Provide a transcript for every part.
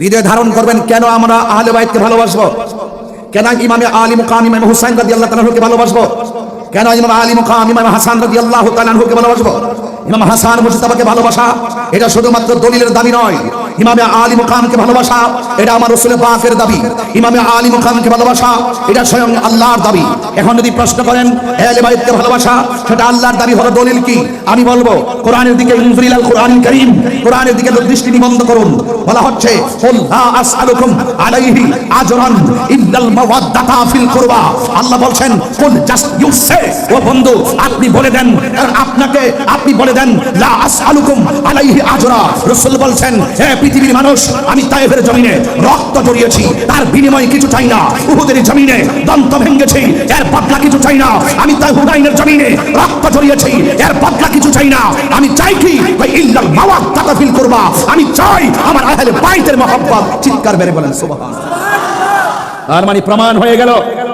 হৃদয় ধারণ করবেন, কেন আমরা আহলে বাইতকে ভালোবাসবো? কেন ইমামে আলী মুকাম, ইমাম হুসাইন রাদিয়াল্লাহু তাআলাকে ভালোবাসবো? কেন ইমাম আলী মুকাম, ইমাম হাসান রাদিয়াল্লাহু তাআলাকে ভালোবাসবো? ইমাম হাসান মুস্তাফাকে ভালোবাসা। এটা শুধুমাত্র দলিলের দাবি নয়। ইমামে আলী মুকামকে ভালোবাসা, এটা আমার রসুল পাকের দাবি। ইমামে আলী মুকামকে ভালোবাসা, এটা স্বয়ং আল্লাহর দাবি। এখন যদি প্রশ্ন করেন আহলে বাইতকে ভালোবাসা, সেটা আল্লাহর দাবি হলো দলিল কি? আমি বলব, কোরআনের দিকে ইনফরিলাল কোরআন করিম, কোরআনের দিকে দৃষ্টি নিবন্ধ করুন। বলা হচ্ছে, কুল লা আসআলুকুম আলাইহি আজরান ইল্লাল মাওয়াদ্দাতা ফিল কুরবা। আল্লাহ বলছেন, কুল জাস্ট ইউ সে ও বন্ধু, আপনি বলে দেন আর আপনাকে, আপনি বলে দেন লা বলছেন পৃথিবীর মানুষ, আমি তায়েফের জমিনে রক্ত জড়িয়েছি। তার বিনিময়ে কিছু চাই না। উহুদের জমিনে দন্ত ভেঙেছি। এর বদলা কিছু চাই না। আমি তাই হুদাইনের জমিনে রক্ত জড়িয়েছি। এর বদলা কিছু চাই না। আমি চাই কি? ইল্লাল মাওয়াদ্দাতা ফিল কুরবা। আমি চাই আমার আহলে বাইতের মহব্বত চিৎকার বেড়ে বলেন সুবহান আর মানে প্রমাণ হয়ে গেল।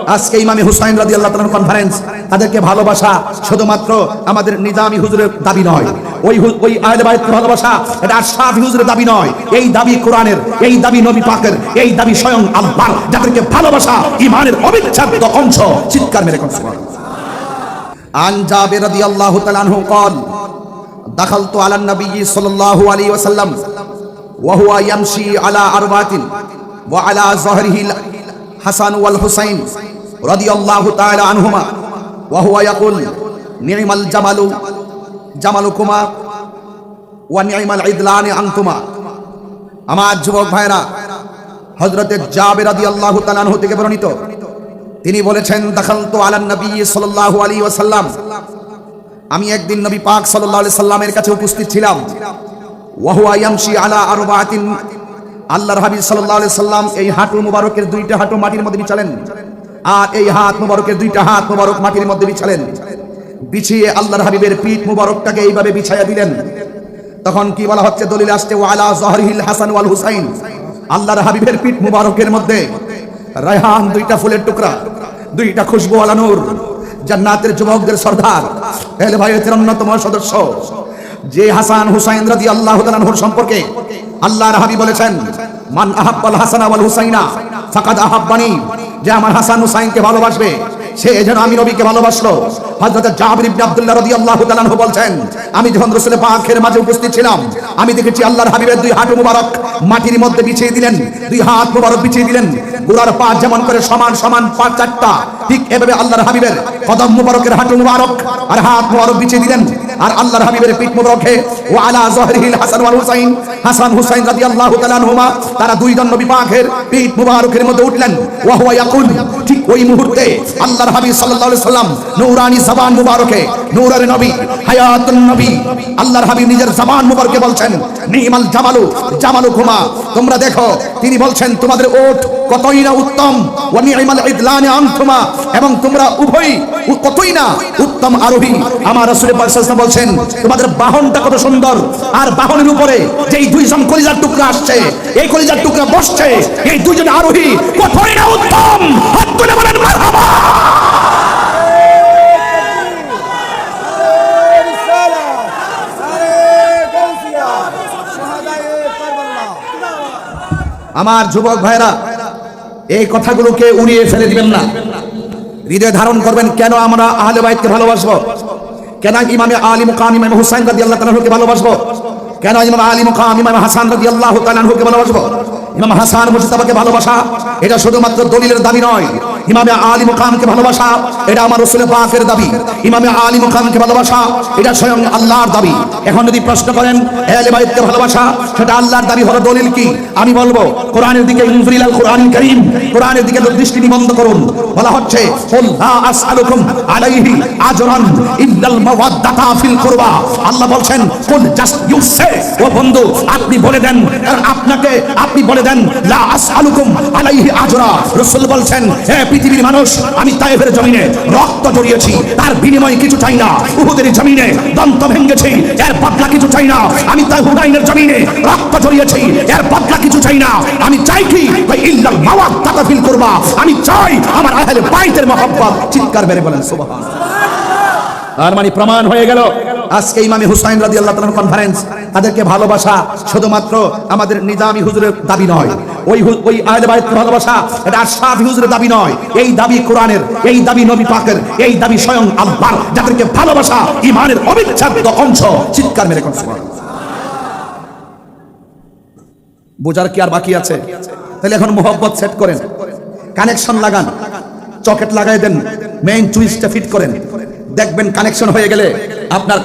আজকে ইমামে হুসাইন রাজি আল্লাহ তালার কনফারেন্স তাদেরকে ভালোবাসা শুধুমাত্র আমাদের নিজামি হুজুরের দাবি নয় ওই হু- ওই আহলে বাইতকে ভালোবাসা এটা আশরাফি হুজুরের দাবি নয় এই দাবি কোরআনের এই দাবি নবী পাকের এই দাবি স্বয়ং আল্লাহর যাদেরকে ভালোবাসা ইমানের অবিচ্ছেদ্য অংশ চিৎকার মেরে কোন عن جابر رضي الله تعالى عنه قال دخلت على النبي صلى الله عليه وسلم وهو يمشي على أربعة وعلى ظهره হাসান ওয়াল হুসাইন রাদিয়াল্লাহু তাআলা আনহুমা, ওয়া হুয়া ইয়াকুল নিমাল জামালু জামালু কুমা, ওয়া নিমাল ইদলান আনতুমা আমার যুবক ভাইরা, হযরতে জাবের রাদিয়াল্লাহু তাআলা আনহু থেকে বর্ণিত, তিনি বলেছেন, দাখালতু আলান নবী সাল্লাল্লাহু আলাইহি ওয়াসাল্লাম। আমি একদিন নবী পাক সাল্লাল্লাহু আলাইহি সাল্লামের কাছে উপস্থিত ছিলাম। ওয়া হুয়া ইয়ামশি আলা আরবাতিন আল্লাহর হাবিব আলাইহি সাল্লাম এই হাঁটু মুবারকের দুইটা হাঁটু মাটির মধ্যে বিছালেন। আর এই হাত মুবারকের দুইটা হাত মুবারক মাটির মধ্যে বিছালেন। বিছিয়ে আল্লাহর হাবিবের পিঠ মুবারকটাকে এইভাবে বিছাইয়া দিলেন। তখন কি বলা হচ্ছে? দলিল আসছে ওয়ালা জহরিল হাসান ওয়াল হুসাইন। আল্লাহর হাবিবের পিঠ মুবারকের মধ্যে রায়হান দুইটা ফুলের টুকরা, দুইটা খুশবু নূর, জান্নাতের যুবকদের সর্দার, এহলে ভাইয়ের অন্যতম সদস্য। যে হাসান হুসাইন রাদি আল্লাহ তাআলার সম্পর্কে আল্লাহর হাবিব বলেছেন মান আহাব্বাল হাসান ওয়াল হুসাইনা, ফাকাদ আহাব্বানি, যে আমার হাসান হুসাইনকে ভালোবাসবে, সে যেন আমি নবীকে ভালোবাসলো। হযরত জাবির ইবনে আব্দুল্লাহ রাদিয়াল্লাহু তাআলা আনহু বলছেন, আমি যখন রাসূল পাকের মাঝে উপস্থিত ছিলাম, আমি দেখেছি আল্লাহর হাবিবের দুই হাঁটু মুবারক মাটির মধ্যে বিছিয়ে দিলেন, দুই হাত মুবারক বিছিয়ে দিলেন। গোড়ার পা যেমন করে সমান সমান পা চারটা, ঠিক এভাবে আল্লাহর হাবিবের কদম মুবারকের হাঁটু মুবারক আর হাত মুবারক বিছিয়ে দিলেন। আর আল্লাহর হাবিবের পিঠ মুবারকে ও আলা জহরিহিল হাসান ওয়াল হুসাইন। হাসান হুসাইন রাদিয়াল্লাহু তাআলা আনহুমা, তারা দুইজন নবী পাকের পিঠ মুবারকের মধ্যে উঠলেন। ওয়া হুয়া ইয়াকুল, ঠিক ওই মুহূর্তে আল্লাহর হাবিব সাল্লাল্লাহু আলাইহি সাল্লাম নূরানি জবান মুবারকে, নূরের নবী, হায়াতুন নবী, আল্লাহর হাবিব নিজের জবান মুবারকে বলছেন, নিমাল জামালু জামালু কুমা তোমরা দেখো তিনি বলছেন, তোমাদের ওঠ, কতই না উত্তম। এবং তোমরা উভয় কতই না উত্তম আরোহী। আমার আসলে বলছেন, তোমাদের বাহনটা কত সুন্দর। আর বাহনের উপরে যেই দুইজন কলিজার টুকরা আসছে, এই কলিজার টুকরা বসছে, এই দুইজন আরোহী, কতই না উত্তম। হাত তুলে বলেন আমার যুবক ভাইরা এই কথাগুলোকে উড়িয়ে ফেলে দিবেন না। হৃদয় ধারণ করবেন, কেন আমরা আহলে বাইতকে ভালোবাসবো? কেন ইমামে আলী মুকাম, ইমাম হুসাইন রাদি আল্লাহ তালাহুকে ভালোবাসবো? কেন ইমাম আলী মুকাম, ইমাম হাসান রাদি আল্লাহ তালাহুকে ভালোবাসবো? ইমাম হাসান মুস্তাফাকে ভালোবাসা, এটা শুধুমাত্র দলিলের দাবি নয়। ইমামে আলী মুকামকে ভালোবাসা, এটা আমার রসুল পাকের দাবি। ইমামে আলী মুকামকে ভালোবাসা, এটা স্বয়ং আল্লাহর দাবি। এখন যদি প্রশ্ন করেন আহলে বাইতকে ভালোবাসা, সেটা আল্লাহর দাবি হলো দলিল কি? আমি বলব, কোরআনের দিকে ইনফরিলাল কোরআন করিম, কোরআনের দিকে দৃষ্টি নিবন্ধ করুন। বলা হচ্ছে আল্লাহ বলছেন, কুল ও বন্ধু, আপনি বলে দেন, আপনাকে আপনি বলে দেন, লা আসআলুকুম আলাইহি আজরা। রাসূল বলছেন, হে পৃথিবীর মানুষ, আমি তায়েফের জমিনে রক্ত জড়িয়েছি, তার বিনিময়ে কিছু চাই না, উহুদের জমিনে দন্ত ভেঙেছি, এর বদলা কিছু চাই না, আমি তাই হুদাইনের জমিনে রক্ত জড়িয়েছি, এর বদলা কিছু চাই না, আমি চাই কি? ইল্লাল মাওয়াদ্দাতা ফিল কুরবা, আমি চাই আমার আহলে বাইতের মহব্বত চিৎকার বেড়ে বলেন সুবহান আর মানে প্রমাণ হয়ে গেল। আজকে ইমামি হুসাইন রাজি আল্লাহ কনফারেন্স তাদেরকে ভালোবাসা শুধুমাত্র আমাদের নিজামি হুজুরের দাবি নয় ওই ওই ভালোবাসা, এটা হুজুরের দাবি নয়। এই দাবি কোরআনের, এই দাবি নবী পাকের, এই দাবি স্বয়ং আল্লাহ যাদেরকে ভালোবাসা ইমানের অবিচ্ছেদ্য অংশ। চিৎকার মেরে কোন বোঝার কি আর বাকি আছে? তাহলে এখন মোহব্বত সেট করেন। কানেকশন লাগান। চকেট লাগাই দেন। মেইন চুইসটা ফিট করেন। দেখবেন কানেকশন হয়ে গেলে আপনার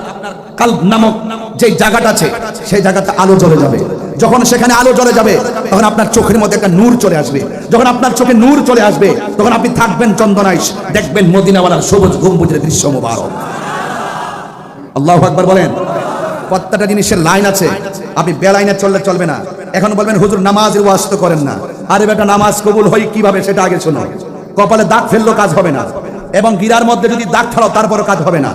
কাল নামক যে জায়গাটা আছে, সেই জায়গাতে আলো জ্বলে যাবে। যখন সেখানে আলো জ্বলে যাবে, তখন আপনার চোখের মধ্যে একটা নূর চলে আসবে। যখন আপনার চোখে নূর চলে আসবে, তখন আপনি থাকবেন চন্দনাইশ, দেখবেন মদিনাওয়ালার সবুজ গম্বুজের দৃশ্য মোবারক। আল্লাহ আকবার বলেন, প্রত্যেকটা জিনিসের লাইন আছে, আপনি বেলাইনে চললে চলবে না। এখন বলবেন, হুজুর, নামাজের ওয়াজ তো করেন না। আরে বেটা, নামাজ কবুল হয় কীভাবে সেটা আগে শোনো। কপালে দাগ ফেলল কাজ হবে না। এবং গিরার মধ্যে যদি দাগ ছাড়াও তারপরও কাজ হবে না।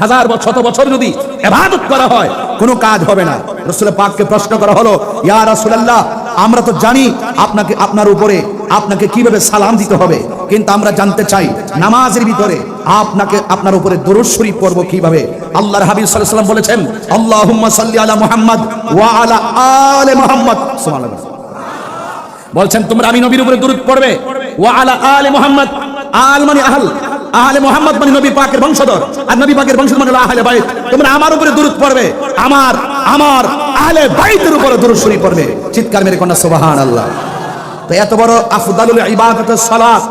হাজার বছর, শত বছর যদি এবাদত করা হয়, কোনো কাজ হবে না। রসুল পাককে প্রশ্ন করা হলো, ইয়া রাসূলুল্লাহ, আমরা তো জানি আপনাকে, আপনার উপরে আপনাকে কীভাবে সালাম দিতে হবে। কিন্তু আমরা জানতে চাই, নামাজের ভিতরে আপনাকে, আপনার উপরে দরুদ শরীফ পড়ব কীভাবে? আল্লাহর হাবিব সাল্লাল্লাহু আলাইহি বলেছেন, আল্লাহুম্মা সাল্লি আলা মুহাম্মদ ওয়া আলা আলে মুহাম্মদ। সুবহানাল্লাহ। বলছেন, তোমরা আমি নবীর উপরে দরুদ পড়বে, ওয়া আলা আলে মুহাম্মদ। আল মানে আহল আহলে মোহাম্মদ মানে নবী পাকের বংশধর। আর নবী পাকের বংশধর মানে হলো আহলে বাইত। তোমরা আমার উপরে দরুদ পড়বে, আমার আমার আহলে বাইতের উপরে দরুদ শরীফ পড়বে। চিৎকার মেরে কন্যা, সুবহানাল্লাহ। তো এত বড় আফদালুল ইবাদত সালাত,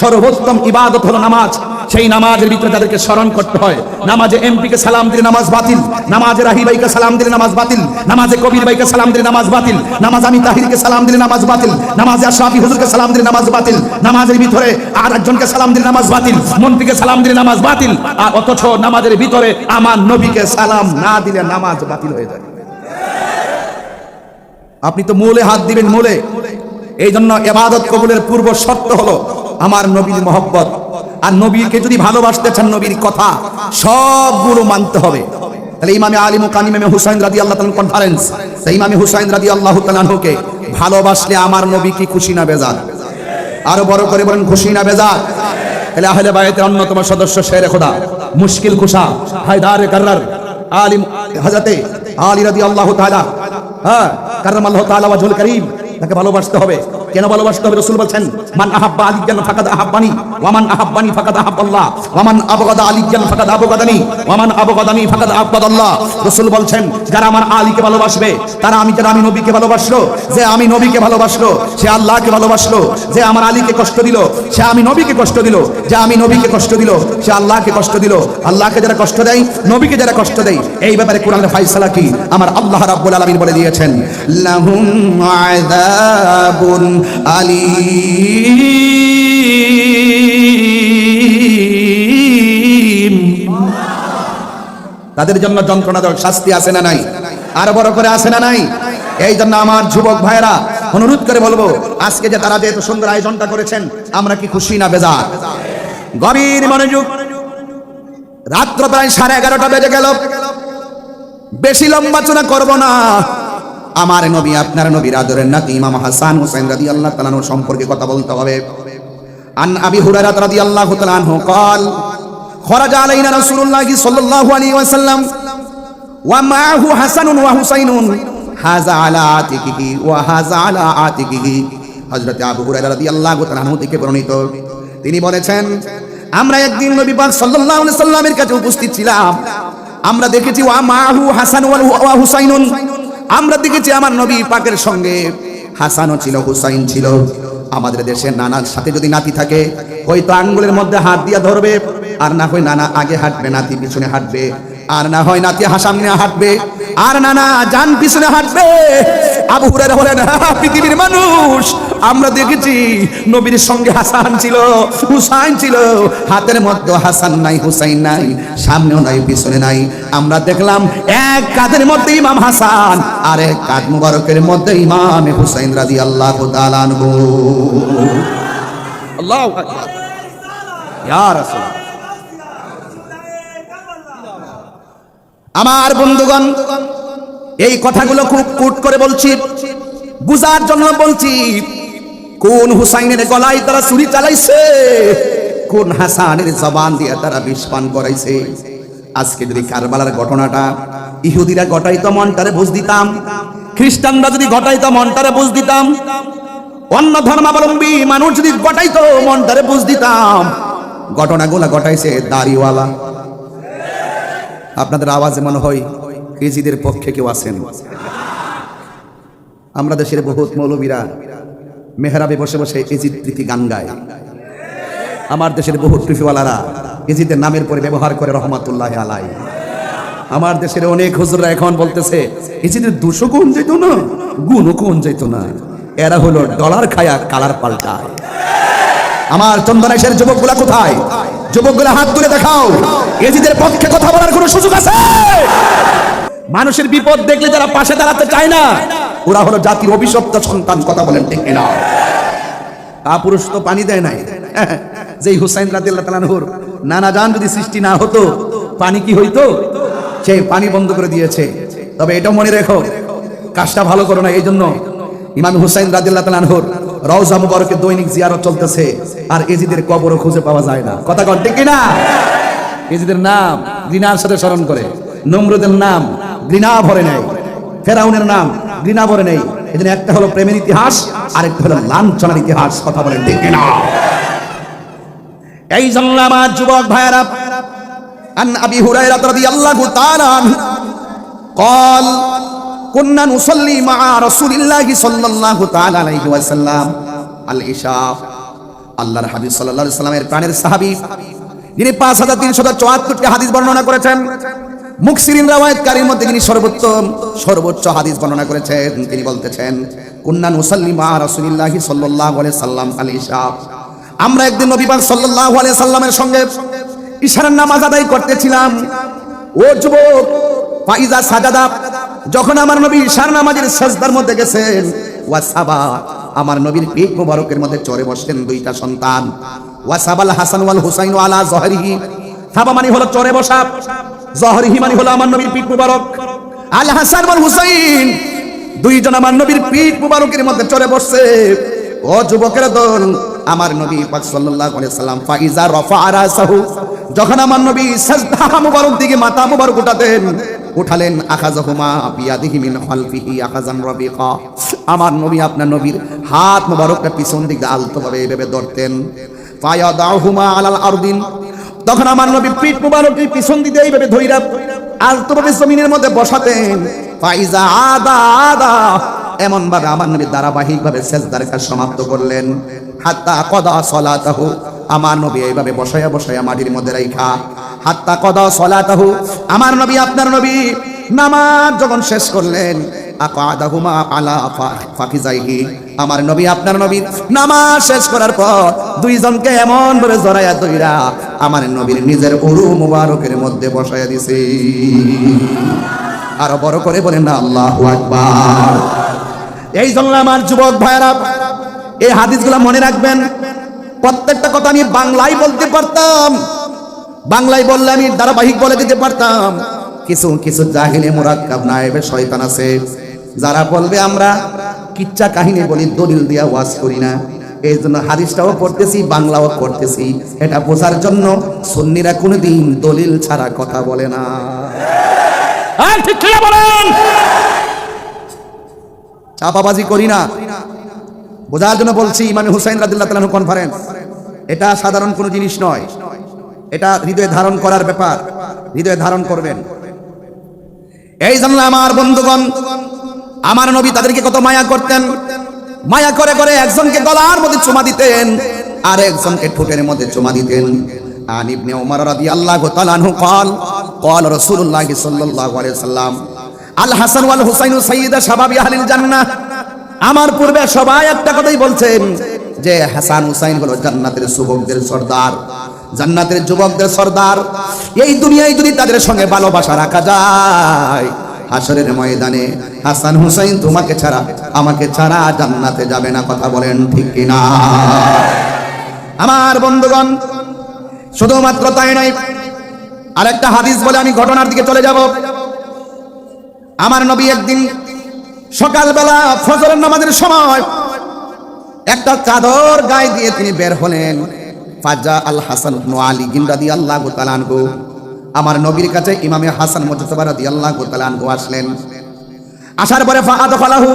সর্বোত্তম ইবাদত হলো নামাজ। সেই নামাজের ভিতরে তাদেরকে স্মরণ করতে হয়। নামাজে এমপি কে সালাম দিলে নামাজ বাতিল, নামাজে রাহি ভাইকে সালাম দিলে নামাজ বাতিল, নামাজে কবির ভাইকে সালাম দিলে নামাজ বাতিল, নামাজ আমি তাহিরকে সালাম দিলে নামাজ বাতিল, নামাজে আশরাফি হুজুরকে সালাম দিলে নামাজ বাতিল, নামাজের ভিতরে আর একজনকে সালাম দিলে নামাজ বাতিল, মন্ত্রীকে সালাম দিলে নামাজ বাতিল, আর অথচ নামাজের ভিতরে আমার নবীকে সালাম না দিলে নামাজ বাতিল হয়ে যায়। আপনি তো মূলে হাত দিবেন মূলে। এই জন্য এবাদত কবুলের পূর্ব শর্ত হলো আমার নবীর মহব্বত। আর নবীকে যদি ভালোবাসতে চান নবীর কথা, সবগুলো মানতে হবে। তাহলে ইমামে আলী মুকাম ইমামে হুসাইন রাদি আল্লাহ কনফারেন্স তাই ইমামে হুসাইন রাদি আল্লাহ তাআলাকে ভালোবাসলে আমার নবী কি খুশি না বেজার? আরও বড় করে বলেন, খুশি না বেজার? তাহলে আহলে বায়াতের অন্যতম সদস্য শের খোদা, মুশকিল খুশা, হায়দার কার্রার, আলিম, হযরতে আলী রাদিয়াল্লাহু তাআলা হ্যাঁ কাররামাল্লাহু তাআলা ওয়াজহুল কারীম, তাকে ভালোবাসতে হবে। কেন ভালোবাসতে হবে? রাসূল বলছেন, মান আহাব্বা আলিয়ান ফাকাদ আহাব্বানি। ওয়া মান আহাব্বানি ফাকাদ আহাব্বাল্লাহ ওয়া মান আবগাদা আলিয়ান ফাকাদ আবগাদানি ওয়া মান আবগাদানি ফাকাদ আবগাদাল্লাহ রাসূল বলছেন, যারা আমার আলীকে ভালোবাসবে, তারা আমি যারা আমি নবীকে ভালোবাসলো, যে আমি নবীকে ভালোবাসলো, সে আল্লাহকে ভালোবাসলো, যে আমার আলীকে কষ্ট দিল, সে আমি নবীকে কষ্ট দিল, যে আমি নবীকে কষ্ট দিল, সে আল্লাহকে কষ্ট দিল। আল্লাহকে যারা কষ্ট দেয়, নবীকে যারা কষ্ট দেয়, এই ব্যাপারে কোরআনের ফাইসালা কি? আমার আল্লাহ রাব্বুল আলামিন বলে দিয়েছেন, লাহুম আযাবুন আলীম। তাদের জন্য যন্ত্রণাদায়ক শাস্তি আছে না নাই? আর বড় করে আছে না নাই? এই জন্য আমার যুবক ভাইরা অনুরোধ করে বলব, আজকে যে তারা যে এত সুন্দর আয়োজনটা করেছেন, আমরা কি খুশি না বেজার? গভীর মনোযোগ। রাত্র প্রায় সাড়ে এগারোটা বেজে গেল। বেশি লম্বাচনা করব না। আমার নবী, আপনার নবীর আদরের নাতি ইমাম হাসান হোসেন রাদি আল্লাহ তালানোর সম্পর্কে কথা বলতে হবে। আন আবি হুরায়রা রাদিয়াল্লাহু তাআলা আনহু قال خرج علينا رسول الله صلى الله عليه وسلم ومعه حسن وحسين هذا على عاتقه وهذا على عاتقه হযরত আবু হুরায়রা রাদিয়াল্লাহু তাআলা আনহু থেকে বর্ণিত তিনি বলেছেন আমরা একদিন নবী পাক সাল্লাল্লাহু আলাইহি সাল্লামের কাছে উপস্থিত ছিলাম আমরা দেখেছি ওয়া মাহু হাসান ওয়া হুসাইনুন আমরা দেখেছি আমার নবী পাকের সঙ্গে হাসানও ছিল হুসাইন ছিল আমাদের দেশে নানার সাথে যদি নাতি থাকে, হয়তো আঙ্গুলের মধ্যে হাত দিয়ে ধরবে, আর না হয় নানা আগে হাঁটবে, নাতি পিছনে হাঁটবে। আর না হয় নাতি সামনে হাঁটবে আর না না যান পিছনে হাঁটবে। আবু হুরায়রা বলেন "হা, পৃথিবীর মানুষ। আমরা দেখেছি নবীর সঙ্গে হাসান ছিল হুসাইন ছিল। হাতের মধ্যে হাসান নাই হুসাইন নাই সামনেও নাই পিছনে নাই। আমরা দেখলাম এক কাঁধের মধ্যে ইমাম হাসান আর এক কাঁধ মুবারকের মধ্যে ইমাম হুসাইন রাদি আল্লাহ আনহু। আল্লাহ ইয়া রাসূল আমার বন্ধুগণ, এই কথাগুলো খুব কুট করে বলছি, বুঝার জন্য বলছি, কোন হুসাইনের গলায় তারা ছুরি চালাইছে, কোন হাসানের জবান দিয়ে তারা বিষ পান করাইছে। আজকে যদি কারবালার ঘটনাটা ইহুদিরা ঘটাইতো মনটারে বুঝ দিতাম, খ্রিস্টানরা যদি ঘটাইতো মনটারে বুঝ দিতাম, অন্য ধর্মাবলম্বী মানুষ যদি ঘটাইতো মনটারে বুঝ দিতাম, ঘটনাগুলা ঘটাইছে দাড়িওয়ালা। আপনাদের আওয়াজে মনে হয় কেজিদের পক্ষে কেউ আছেন। আমরা দেশের বহুত মৌলবীরা মেহরাবে বসে বসে এজিদ প্রীতি গান গায়। আমার দেশের বহুত টুফিওয়ালারা এজিদের নামের পরে ব্যবহার করে রহমাতুল্লাহ আলাই। আমার দেশের অনেক হুজুররা এখন বলতেছে ইজিদের দুশো কোন যেত না, গুণও কোন যেত না। এরা হলো ডলার খায়া কালার পাল্টায়। আমার চন্দনেশের যুবকগুলা কোথায়? যুবকগুলা হাত তুলে দেখাও। এজিদের পক্ষে কথা বলার কোনো সুযোগ আছে? মানুষের বিপদ দেখলে যারা পাশে দাঁড়াতে চায় না, ওরা হলো জাতির অভিশপ্ত সন্তান, কথা বলেন ঠিক কিনা? কাপুরুষ তো পানি দেয় নাই। যেই হুসাইন রাদিল্লাহ তালানহুর নানা জান যদি সৃষ্টি না হতো, পানি কি হইতো? সে পানি বন্ধ করে দিয়েছে। তবে এটা মনে রেখো, কাজটা ভালো করো না। এই জন্য ইমাম হুসাইন রাদিল্লাহ তালানহুর রওজা মুবারকে দৈনিক জিয়ারত চলতেছে আর এজিদের কবরও খুঁজে পাওয়া যায় না কথা কন ঠিক কিনা এজিদের নাম ঘৃণার সাথে স্মরণ করে নমরুদের নাম ঘৃণা ভরে নেয় ফেরাউনের নাম ঘৃণা ভরে নেই এজন্য একটা হলো প্রেমের ইতিহাস আরেকটা হলো লাঞ্ছনার ইতিহাস কথা বলেন ঠিক কিনা এই জন্য আমার যুবক ভাইয়েরা আন আবি হুরায়রা রাদিয়াল্লাহু তাআলা আনহু قال কুন্না নুসাল্লি মা রাসূলিল্লাহি সাল্লাল্লাহু তাআলা আলাইহি ওয়াসাল্লাম। আল ইশা, আল্লাহর হাবিব সাল্লাল্লাহু আলাইহি প্রাণের সাহাবী। যিনি 5374 টি হাদিস বর্ণনা করেছেন। মুকসিরিন রাওয়ায়াতকারীর মধ্যে যিনি সর্বোত্তম, সর্বোচ্চ হাদিস বর্ণনা করেছেন, তিনি বলতেছেন, কুন্না নুসাল্লি মা রাসূলিল্লাহি সাল্লাল্লাহু আলাইহি সাল্লাম আল ইশা। আমরা একদিন নবী পাক সাল্লাল্লাহু আলাইহি সাল্লামের সঙ্গে ইশারার নামাজ আদায় করতেছিলাম। ও যুবক, ফাইজা সাজাদা যখন আমার নবী ইশার নামাজের সাজদার মধ্যে গেছেন ওয়াসাবা আমার নবীর পিঠ মুবারকের মধ্যে চড়ে বসলেন দুইটা সন্তান। ওয়াসাবাল হাসান ওয়াল হুসাইন আলা জহরিহি। সাবা মানে হলো চড়ে বসা। জহরিহি মানে হলো আমার নবীর পিঠ মুবারক। আল হাসান ওয়াল হুসাইন, দুইজন আমার নবীর পিঠ মুবারকের মধ্যে চড়ে বসছে। ও যুবকের দল, আমার নবী পাক সাল্লাল্লাহু আলাইহি সাল্লাম, ফাইজা রাফা রাসাহু যখন আমার নবী সাজদা মুবারক দিকে মাথা মুবারক উঠাতেন উঠালেন আখাজাহুমা বিয়াদিহি মিন খালফিহি আখাজান রাবিকা। আমার নবী আপনার নবীর হাত মুবারকটা পিছন দিকে আলতোভাবে এইভাবে ধরতেন। ফায়াদাহুমা আলাল আরদিন। তখন আমার নবী পিঠ মুবারকের পিছন দিকে এইভাবে ধইরা আলতোভাবে জমিনের মধ্যে বসাতেন। ফাইজা আদা আদা। এমন ভাবে আমার নবী ধারাবাহিক ভাবে সেজদার কাজ সমাপ্ত করলেন। হাত্তা কদা সলাতাহু। আমার নবী এইভাবে বসায়া বসায়া মাটির মধ্যে রাইখা হাত্তা কদা সলাতাহু। আমার নবী, আপনার নবী নামাজ যখন শেষ করলেন, আকাদাহুমা আলা ফাকিজাইহি। আমার নবী, আপনার নবী নামাজ শেষ করার পর দুইজনকে এমন ভাবে জড়াইয়া দইরা আমার নবীর নিজের উরু মুবারকের মধ্যে বসায়া দিছে। আরও বড় করে বলেন না, আল্লাহু আকবার। এই জন্য আমার যুবক ভাইরা এই হাদিসগুলো মনে রাখবেন, প্রত্যেকটা কথা আমি বাংলায় বলতে পারতাম। বাংলায় বললে আমি ধারাবাহিক বলে দিতে পারতাম। কিছু কিছু জাহিনে মুরাক্কাব নায়েবে শয়তান আছে। যারা বলবে আমরা কিচ্ছা কাহিনী বলি দলিল দিয়া ওয়াজ করি না। এই জন্য হাদিসটাও পড়তেছি বাংলাও করতেছি এটা বোঝার জন্য সুন্নিরা কোনোদিন দলিল ছাড়া কথা বলে না। আর ঠিক বলেন? চাপাবাজি করি না। বোঝার জন্য বলছি ইমামে হুসাইন রাদিল্লাহ কনফারেন্স এটা সাধারণ কোনো জিনিস নয়। এটা হৃদয়ে ধারণ করার ব্যাপার হৃদয়ে ধারণ করবেন এই জন্য আমার বন্ধুগণ আমার নবী তাদেরকে কত মায়া করতেন মায়া করে করে একজনকে গলার মধ্যে চুমা দিতেন আর একজনকে ঠোঁটের মধ্যে চুমা দিতেন আন ইবনে ওমর রাদিয়াল্লাহু তাআলা আনহু قال قال رسول الله صلى الله عليه وسلم আল হাসান ওয়াল হুসাইন সাইয়্যিদা শাবাবি আহলিল জান্নাহ আমার পূর্বে সবাই একটা কথাই বলছেন যে হাসান হুসাইন হলো জান্নাতের যুবকদের সর্দার জান্নাতের যুবকদের সর্দার। এই দুনিয়ায় যদি তাদের সঙ্গে ভালোবাসা রাখা যায় হাসরের ময়দানে হাসান হুসাইন তোমাকে ছাড়া, আমাকে ছাড়া জান্নাতে যাবে না, কথা বলেন ঠিক কিনা? আমার বন্ধুগণ, শুধুমাত্র তাই নয়, আরেকটা হাদিস বলে আমি ঘটনার দিকে চলে যাব। আমার নবী একদিন সকালবেলা ফজরের নামাজের সময় একটা চাদর গায়ে দিয়ে তিনি বের হলেন। ফাজা আল হাসান আলী গিন্দাদি আল্লাহ তালানহু আমার নবীর কাছে ইমামে হাসান মুজতবা রাদিয়াল্লাহু তাআলা আনহু আসলেন। আসার পরে ফাআদ ফালাহু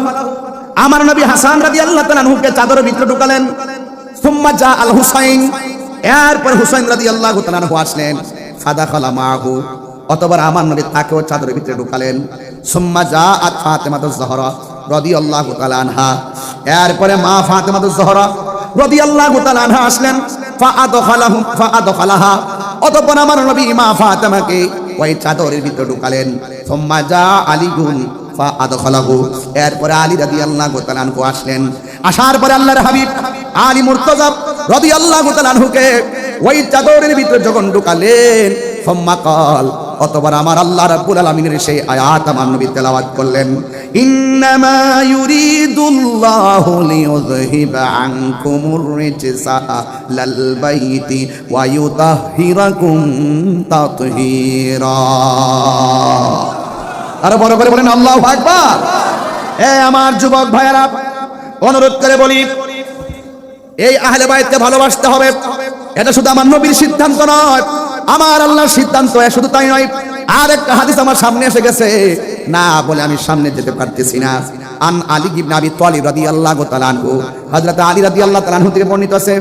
আমার নবী হাসান রাদিয়াল্লাহু তাআলা আনহুকে চাদরের ভিতরে ঢুকালেন। সুম্মা জা আল হুসাইন। এরপর হুসাইন রাদিয়াল্লাহু তাআলা আনহু আসলেন। ফাদা খালা মাহু। অতবার আমার নবী তাকেও চাদরের ভিতরে ঢুকালেন। সুম্মা জা আত ফাতেমাতুজ জহরা রাদিয়াল্লাহু তাআলা আনহা। এরপরে মা ফাতেমাতুজ জহরা রাদিয়াল্লাহু তাআলা আনহা আসলেন। অতঃপর আমার নবী মা ফাতেমাকে ওই চাদরের ভিতরে ঢুকালেন। সুম্মা জা আলীগুন ফা আদখালাহু এরপরে আলী রাদিয়াল্লাহু তাআলা আনহু আসলেন। আসার পরে আল্লাহর হাবিব আলী মুর্তজা রাদিয়াল্লাহু তাআলা আনহুকে ওই চাদরের ভিতরে যখন ঢুকালেন, সুম্মা কাল অতবার আমার আল্লাহ রাব্বুল আলামিনের সেই আয়াত আমার নবী তেলাওয়াত করলেন। ইন্নামা ইউরিদুল্লাহু লিইউযহিবা আনকুমুর রিজসা লাল বাইতি ওয়া ইউতাহহিরাকুম তাতহীরা। আরও বড় করে বলেন, আল্লাহ আকবার! এ আমার যুবক ভাইয়েরা, অনুরোধ করে বলি, এই আহলে বাইতকে ভালোবাসতে হবে। এটা শুধু আমার নবীর সিদ্ধান্ত নয়। আমার আল্লাহর সিদ্ধান্ত শুধু তাই নয় আর একটা হাদিস আমার সামনে এসে গেছে। না বলে আমি সামনে যেতে পারতেছি না। আন আলী ইবনে আবি তালিব রাদিয়াল্লাহু তাআলা আনহু, হযরত আলী রাদিয়াল্লাহু তাআলা থেকে বর্ণিত আছে,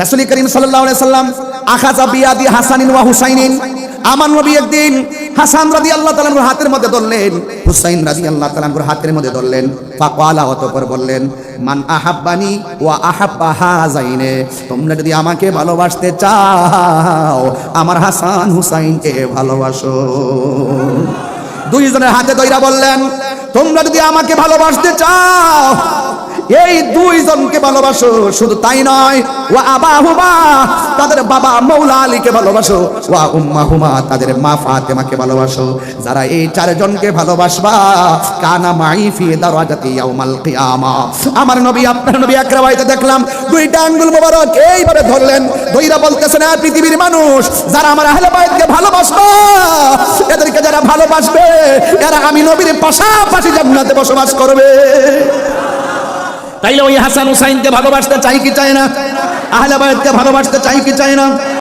রাসূল করিম সাল্লাল্লাহু আলাইহি সাল্লাম আখাযা বিয়াদি হাসানিন ওয়া হুসাইনিন আমার নবী একদিন হাসান রাদি আল্লাহ তালার হাতের মধ্যে ধরলেন, হুসাইন রাদি আল্লাহ তালার হাতের মধ্যে ধরলেন, ফাকালা অতপর বললেন, মান আহাব্বানি ও আহাব্বা হাজাইনে তোমরা যদি আমাকে ভালোবাসতে চাও, আমার হাসান হুসাইনকে ভালোবাসো। দুইজনের হাতে দইরা বললেন, তোমরা যদি আমাকে ভালোবাসতে চাও এই দুইজনকে ভালোবাসো, শুধু তাই নয় ও আবা হুমা তাদের বাবা মৌলা আলীকে ভালোবাসো, ওয়া উম্মা হুমা তাদের মা ফাতেমাকে ভালোবাসো। যারা এই চারজনকে ভালোবাসবা, কানা মাই ফি দারাজাতি ইয়াউমাল কিয়ামা। আমার নবী, আপনার নবী আকরাবাইতে দেখলাম, দুইটা আঙ্গুল মোবারক এইভাবে ধরলেন দইরা বলতেছেন আর পৃথিবীর মানুষ, যারা আমার আহলে বাইতকে ভালোবাসবা, এদেরকে যারা ভালোবাসবে, এরা আমি নবীর পাশাপাশি জান্নাতে বসবাস করবে। তাইলে ওই হাসান হুসাইনকে ভালোবাসতে চাই কি চায় না? আহলে বাইতকে ভালোবাসতে চাই কি চায় না?